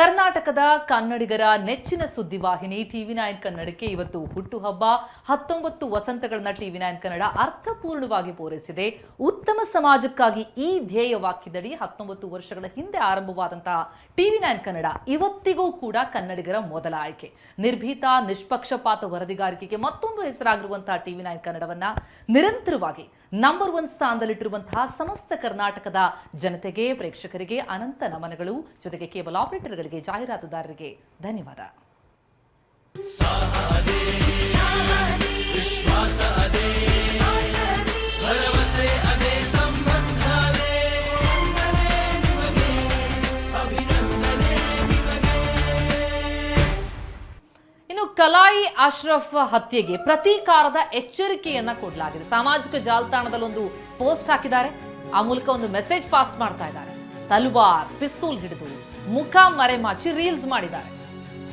ಕರ್ನಾಟಕದ ಕನ್ನಡಿಗರ ನೆಚ್ಚಿನ ಸುದ್ದಿವಾಹಿನಿ ಟಿವಿ ನೈನ್ ಕನ್ನಡಕ್ಕೆ ಇವತ್ತು ಹುಟ್ಟುಹಬ್ಬ. ಹತ್ತೊಂಬತ್ತು ವಸಂತಗಳನ್ನ ಟಿವಿ ನೈನ್ ಕನ್ನಡ ಅರ್ಥಪೂರ್ಣವಾಗಿ ಪೂರೈಸಿದೆ. ಉತ್ತಮ ಸಮಾಜಕ್ಕಾಗಿ ಈ ಧ್ಯೇಯ ವಾಕ್ಯದಡಿ ಹತ್ತೊಂಬತ್ತು ವರ್ಷಗಳ ಹಿಂದೆ ಆರಂಭವಾದಂತಹ ಟಿವಿ ನೈನ್ ಕನ್ನಡ ಇವತ್ತಿಗೂ ಕೂಡ ಕನ್ನಡಿಗರ ಮೊದಲ ಆಯ್ಕೆ. ನಿರ್ಭೀತ, ನಿಷ್ಪಕ್ಷಪಾತ ವರದಿಗಾರಿಕೆಗೆ ಮತ್ತೊಂದು ಹೆಸರಾಗಿರುವಂತಹ ಟಿವಿ ನೈನ್ ಕನ್ನಡವನ್ನ ನಿರಂತರವಾಗಿ ನಂಬರ್ ಒನ್ ಸ್ಥಾನದಲ್ಲಿಟ್ಟಿರುವಂತಹ ಸಮಸ್ತ ಕರ್ನಾಟಕದ ಜನತೆಗೆ, ಪ್ರೇಕ್ಷಕರಿಗೆ ಅನಂತ ನಮನಗಳು. ಜೊತೆಗೆ ಕೇಬಲ್ ಆಪರೇಟರ್ಗಳಿಗೆ ಜಾಹೀರಾತುದಾರರಿಗೆ ಧನ್ಯವಾದ. ಕಲಾಯಿ ಅಶ್ರಫ್ ಹತ್ಯೆಗೆ ಪ್ರತೀಕಾರದ ಎಚ್ಚರಿಕೆಯನ್ನ ಕೊಡಲಾಗಿದೆ. ಸಾಮಾಜಿಕ ಜಾಲತಾಣದಲ್ಲಿ ಒಂದು ಪೋಸ್ಟ್ ಹಾಕಿದ್ದಾರೆ. ಆ ಮೂಲಕ ಒಂದು ಮೆಸೇಜ್ ಪಾಸ್ ಮಾಡ್ತಾ ಇದ್ದಾರೆ. ತಲ್ವಾರ್ ಪಿಸ್ತೂಲ್ ಹಿಡಿದು. ಮುಖ ಮರೆಮಾಚಿ ರೀಲ್ಸ್ ಮಾಡಿದ್ದಾರೆ.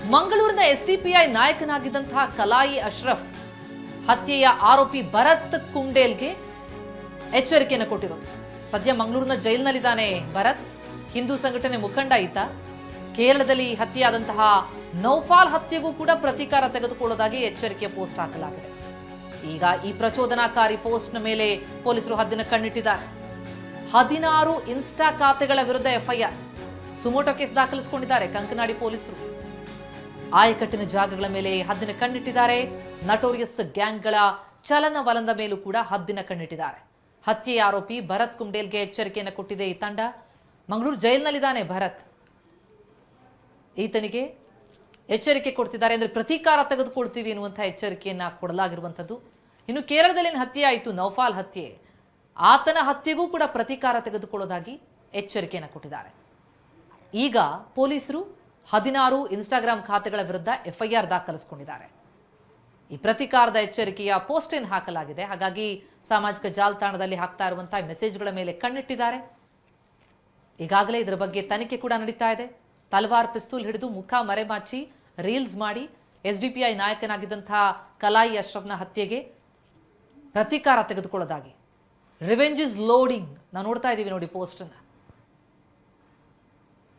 ಮಂಗಳೂರಿನ ಎಸ್ಡಿಪಿಐ ನಾಯಕನಾಗಿದ್ದಂತಹ ಕಲಾಯಿ ಅಶ್ರಫ್ ಹತ್ಯೆಯ ಆರೋಪಿ ಭರತ್ ಕುಂಡೇಲ್ಗೆ ಎಚ್ಚರಿಕೆಯನ್ನು ಕೊಟ್ಟಿರೋದು. ಸದ್ಯ ಮಂಗಳೂರಿನ ಜೈಲ್ನಲ್ಲಿದ್ದಾನೆ ಭರತ್. ಹಿಂದೂ ಸಂಘಟನೆ ಮುಖಂಡ ಈತ. ಕೇರಳದಲ್ಲಿ ಹತ್ಯೆಯಾದಂತಹ ನೌಫಾಲ್ ಹತ್ಯೆಗೂ ಕೂಡ ಪ್ರತೀಕಾರ ತೆಗೆದುಕೊಳ್ಳೋದಾಗಿ ಎಚ್ಚರಿಕೆ ಪೋಸ್ಟ್ ಹಾಕಲಾಗಿದೆ. ಈಗ ಈ ಪ್ರಚೋದನಾಕಾರಿ ಪೋಸ್ಟ್ನ ಮೇಲೆ ಪೊಲೀಸರು ಹದ್ದಿನ ಕಣ್ಣಿಟ್ಟಿದ್ದಾರೆ. ಹದಿನಾರು ಇನ್ಸ್ಟಾ ಖಾತೆಗಳ ವಿರುದ್ಧ ಎಫ್ಐಆರ್. ಸುಮೋಟೋ ಕೇಸ್ ದಾಖಲಿಸಿಕೊಂಡಿದ್ದಾರೆ ಕಂಕನಾಡಿ ಪೊಲೀಸರು. ಆಯಕಟ್ಟಿನ ಜಾಗಗಳ ಮೇಲೆ ಹದ್ದಿನ ಕಣ್ಣಿಟ್ಟಿದ್ದಾರೆ. ನಟೋರಿಯಸ್ ಗ್ಯಾಂಗ್ಗಳ ಚಲನವಲನದ ಮೇಲೂ ಕೂಡ ಹದ್ದಿನ ಕಣ್ಣಿಟ್ಟಿದ್ದಾರೆ. ಹತ್ಯೆ ಆರೋಪಿ ಭರತ್ ಕುಂಡೇಲ್ಗೆ ಎಚ್ಚರಿಕೆಯನ್ನು ಕೊಟ್ಟಿದೆ ಈ ತಂಡ. ಮಂಗಳೂರು ಜೈಲಿನಲ್ಲಿದ್ದಾನೆ ಭರತ್. ಈತನಿಗೆ ಎಚ್ಚರಿಕೆ ಕೊಡ್ತಿದ್ದಾರೆ ಅಂದ್ರೆ ಪ್ರತೀಕಾರ ತೆಗೆದುಕೊಳ್ತೀವಿ ಎನ್ನುವಂಥ ಎಚ್ಚರಿಕೆಯನ್ನ ಕೊಡಲಾಗಿರುವಂಥದ್ದು. ಇನ್ನು ಕೇರಳದಲ್ಲಿ ಹತ್ಯೆ ಆಯಿತು ನೌಫಾಲ್ ಹತ್ಯೆ. ಆತನ ಹತ್ಯೆಗೂ ಕೂಡ ಪ್ರತೀಕಾರ ತೆಗೆದುಕೊಳ್ಳೋದಾಗಿ ಎಚ್ಚರಿಕೆಯನ್ನು ಕೊಟ್ಟಿದ್ದಾರೆ. ಈಗ ಪೊಲೀಸರು ಹದಿನಾರು ಇನ್ಸ್ಟಾಗ್ರಾಮ್ ಖಾತೆಗಳ ವಿರುದ್ಧ ಎಫ್ಐಆರ್ ದಾಖಲಿಸಿಕೊಂಡಿದ್ದಾರೆ. ಈ ಪ್ರತಿಕಾರದ ಎಚ್ಚರಿಕೆಯ ಪೋಸ್ಟ್ ಏನು ಹಾಕಲಾಗಿದೆ? ಹಾಗಾಗಿ ಸಾಮಾಜಿಕ ಜಾಲತಾಣದಲ್ಲಿ ಹಾಕ್ತಾ ಇರುವಂತಹ ಮೆಸೇಜ್ಗಳ ಮೇಲೆ ಕಣ್ಣಿಟ್ಟಿದ್ದಾರೆ. ಈಗಾಗಲೇ ಇದರ ಬಗ್ಗೆ ತನಿಖೆ ಕೂಡ ನಡೀತಾ ಇದೆ. ತಲವಾರ್ ಪಿಸ್ತೂಲ್ ಹಿಡಿದು ಮುಖ ಮರೆಮಾಚಿ ರೀಲ್ಸ್ ಮಾಡಿ ಎಸ್ ಡಿ ಪಿ ಐ ನಾಯಕನಾಗಿದ್ದಂತಹ ಕಲಾಯಿ ಅಶ್ರಫ್ನ ಹತ್ಯೆಗೆ ಪ್ರತೀಕಾರ ತೆಗೆದುಕೊಳ್ಳೋದಾಗಿ. ರಿವೆಂಜ್ ಇಸ್ ಲೋಡಿಂಗ್ ನಾವು ನೋಡ್ತಾ ಇದ್ದೀವಿ ನೋಡಿ ಪೋಸ್ಟನ್ನು.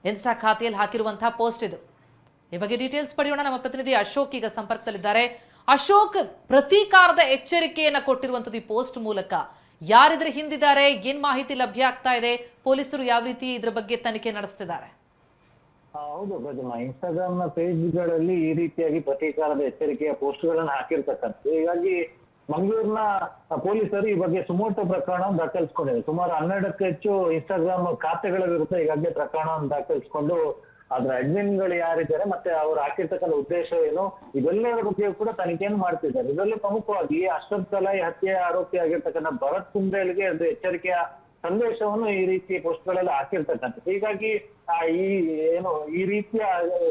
ಇನ್ಸ್ಟಾ ಖಾತೆಯಲ್ಲಿ ಹಾಕಿರುವಂತಹ ಪೋಸ್ಟ್ ಇದು. ಈ ಬಗ್ಗೆ ಡೀಟೇಲ್ಸ್ ಪಡೆಯೋಣ. ನಮ್ಮ ಪ್ರತಿನಿಧಿ ಅಶೋಕ್ ಈಗ ಸಂಪರ್ಕದಲ್ಲಿದ್ದಾರೆ. ಅಶೋಕ್, ಪ್ರತೀಕಾರದ ಎಚ್ಚರಿಕೆಯನ್ನು ಕೊಟ್ಟಿರುವಂಥದ್ದು ಈ ಪೋಸ್ಟ್ ಮೂಲಕ. ಯಾರಿದ್ರೆ ಹಿಂದಿದ್ದಾರೆ, ಏನ್ ಮಾಹಿತಿ ಲಭ್ಯ ಆಗ್ತಾ ಇದೆ, ಪೊಲೀಸರು ಯಾವ ರೀತಿ ಇದ್ರ ಬಗ್ಗೆ ತನಿಖೆ ನಡೆಸ್ತಿದ್ದಾರೆ? ಹೌದು ಪ್ರತಿಮಾ ಇನ್ಸ್ಟಾಗ್ರಾಮ್ನ ಪೇಜ್ಗಳಲ್ಲಿ ಈ ರೀತಿಯಾಗಿ ಪ್ರತೀಕಾರದ ಎಚ್ಚರಿಕೆಯ ಪೋಸ್ಟ್ಗಳನ್ನು ಹಾಕಿರ್ತಕ್ಕಂಥ ಹೀಗಾಗಿ ಮಂಗಳೂರಿನ ಪೊಲೀಸರು ಈ ಬಗ್ಗೆ ಸುಮೋಟೋ ಪ್ರಕರಣ ದಾಖಲಿಸಿಕೊಂಡಿದೆ ಸುಮಾರು ಹನ್ನೆರಡಕ್ಕೂ ಹೆಚ್ಚು ಇನ್ಸ್ಟಾಗ್ರಾಮ್ ಖಾತೆಗಳ ವಿರುದ್ಧ ಈಗಾಗಲೇ ಪ್ರಕರಣ ದಾಖಲಿಸಿಕೊಂಡು ಅದರ ಅಡ್ಮಿನ್ಗಳು ಗಳು ಯಾರಿದ್ದಾರೆ ಮತ್ತೆ ಅವರು ಹಾಕಿರ್ತಕ್ಕಂಥ ಉದ್ದೇಶ ಏನು, ಇದೆಲ್ಲದರ ಬಗ್ಗೆ ಕೂಡ ತನಿಖೆಯನ್ನು ಮಾಡ್ತಿದ್ದಾರೆ. ಇದರಲ್ಲಿ ಪ್ರಮುಖವಾಗಿ ಅಶ್ರಫ್ ಕಲಾಯಿ ಹತ್ಯೆ ಆರೋಪಿ ಆಗಿರ್ತಕ್ಕಂಥ ಭರತ್ ಕುಂಬ್ರೇಲ್ಗೆ ಒಂದು ಎಚ್ಚರಿಕೆಯ ಸಂದೇಶವನ್ನು ಈ ರೀತಿ ಪೋಸ್ಟ್ಗಳೆಲ್ಲ ಹಾಕಿರ್ತಕ್ಕಂಥದ್ದು. ಹೀಗಾಗಿ ಈ ಏನು, ಈ ರೀತಿಯ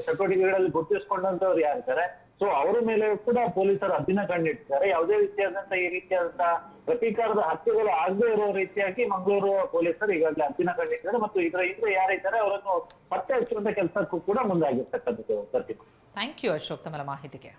ಚಟುವಟಿಕೆಗಳಲ್ಲಿ ಗುರುತಿಸಿಕೊಂಡಂತವ್ರು ಯಾರಿದ್ದಾರೆ? ಸೊ ಅವರ ಮೇಲೆ ಕೂಡ ಪೊಲೀಸರು ಹದ್ದಿನ ಕಂಡಿಟ್ಟಿದ್ದಾರೆ ಯಾವುದೇ ರೀತಿಯಾದಂತ ಈ ರೀತಿಯಾದಂತಹ ಪ್ರತೀಕಾರದ ಹತ್ಯೆಗಳು ಆಗದೇ ಇರೋ ರೀತಿಯಾಗಿ ಮಂಗಳೂರು ಪೊಲೀಸರು ಈಗಾಗಲೇ ಹದ್ದಿನ ಕಂಡಿಟ್ಟಿದ್ದಾರೆ ಮತ್ತು ಇದರ ಹಿಂದೆ ಯಾರಿದ್ದಾರೆ ಅವರನ್ನು ಪತ್ತೆ ಹಚ್ಚುವಂತ ಕೆಲಸಕ್ಕೂ ಕೂಡ ಮುಂದಾಗಿರ್ತಕ್ಕಂಥದ್ದು ಪ್ರತಿಮಾ ಥ್ಯಾಂಕ್ ಯು ಅಶೋಕ್ ತಮ್ಮ ಮಾಹಿತಿಗೆ.